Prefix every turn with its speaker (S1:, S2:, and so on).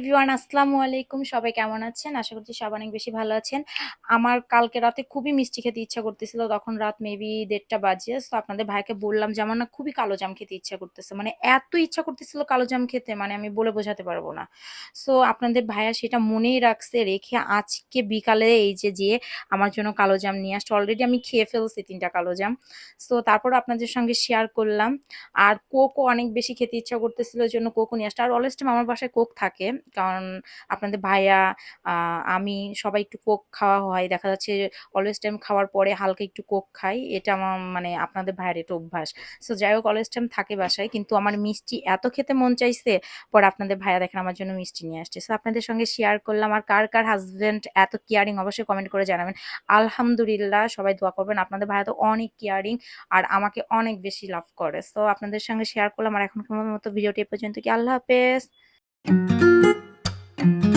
S1: Everyone আসসালামু আলাইকুম। সবাই কেমন আছেন? আশা করছি সব অনেক বেশি ভালো আছেন। আমার কালকে রাতে খুবই মিষ্টি খেতে ইচ্ছা করতেছিল, তখন রাত মেবি দেড়টা বাজে। তো আপনাদের ভাইকে বললাম যে, আমার না খুবই কালো জাম খেতে ইচ্ছা করতেছে। মানে এত ইচ্ছা করতেছিল কালো জাম খেতে মানে আমি বলে বোঝাতে পারব না। সো আপনাদের ভাইয়া সেটা মনেই রাখছে, রেখে আজকে বিকালে এই যে যে আমার জন্য কালো জাম নিয়ে আসছে। অলরেডি আমি খেয়ে ফেলছি তিনটা কালো জাম। সো তারপর আপনাদের সঙ্গে শেয়ার করলাম। আর কোকও অনেক বেশি খেতে ইচ্ছা করতেছিল জন্য কোকও নিয়ে আসছে। আর অলওয়েজ টাইম আমার বাসায় কোক থাকে। কারণ আপনাদের ভাইয়া আমি সবাই একটু কোক খাওয়া হয়। দেখা যাচ্ছে অলওয়েজ টাইম খাওয়ার পরে হালকা একটু কোক খাই। এটা আমার মানে আপনাদের ভাইয়ের এটা অভ্যাস। সো যাই হোক অলওয়েজ টাইম থাকে বাসায়। কিন্তু আমার মিষ্টি এত খেতে মন চাইছে, পরে আপনাদের ভাইয়া দেখেন আমার জন্য মিষ্টি নিয়ে আসছে। সো আপনাদের সঙ্গে শেয়ার করলাম। আর কার কার হাজব্যান্ড এত কেয়ারিং অবশ্যই কমেন্ট করে জানাবেন। আলহামদুলিল্লাহ, সবাই দোয়া করবেন। আপনাদের ভাইয়া তো অনেক কেয়ারিং আর আমাকে অনেক বেশি লাভ করে। সো আপনাদের সঙ্গে শেয়ার করলাম। আর এখন মতো ভিডিওটি এ পর্যন্ত কি আল্লাহ হাফেজ। Thank you.